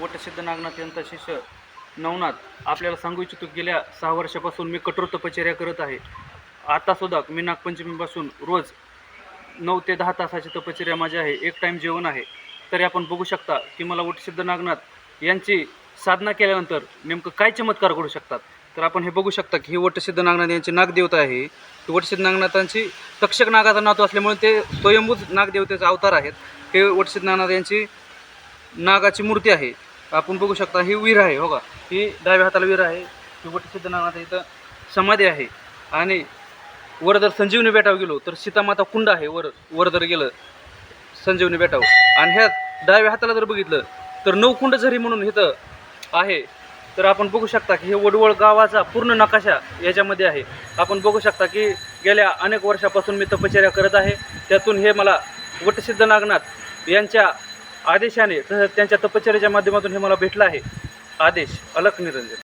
वटसिद्ध नागनाथ यांचा शिष्य नवनाथ आपल्याला सांगू इच्छितो गेल्या सहा वर्षापासून मी कठोर तपश्चर्या करत आहे. आतासुद्धा मी नागपंचमीपासून रोज नऊ ते दहा तासाची तपश्चर्या माझी आहे. एक टाईम जेवण आहे. तरी आपण बघू शकता की मला वटसिद्ध नागनाथ यांची साधना केल्यानंतर नेमकं काय चमत्कार घडू शकतात? तर आपण हे बघू शकता की ही वटसिद्ध नागनाथ यांची नागदेवता आहे. वटसिद्ध नागनाथांची तक्षक नागाचा नातू असल्यामुळे ते स्वयंभूत नागदेवतेचा अवतार आहेत. हे वटसिद्ध नागनाथ यांची नागाची मूर्ती आहे. आपण बघू शकता ही वीर आहे हो का? ही डाव्या हाताला वीर आहे ही वटसिद्ध इथं समाधी आहे. आणि वर जर संजीवनी बेटावर गेलो तर सीतामाता कुंड आहे वर वर जर गेलं संजीवनी बेटावर. आणि ह्या डाव्या हाताला जर बघितलं तर नऊकुंड झरी म्हणून इथं आहे. तर आपण बघू शकता की हे वडवळ गावाचा पूर्ण नकाशा याच्यामध्ये आहे. आपण बघू शकता की गेल्या अनेक वर्षापासून मी तपश्चर्या करत आहे. त्यातून हे मला वटसिद्ध नागनाथ यांच्या आदेशाने तसंच त्यांच्या तपश्चर्याच्या माध्यमातून हे मला भेटलं आहे. आदेश अलक निरंजन.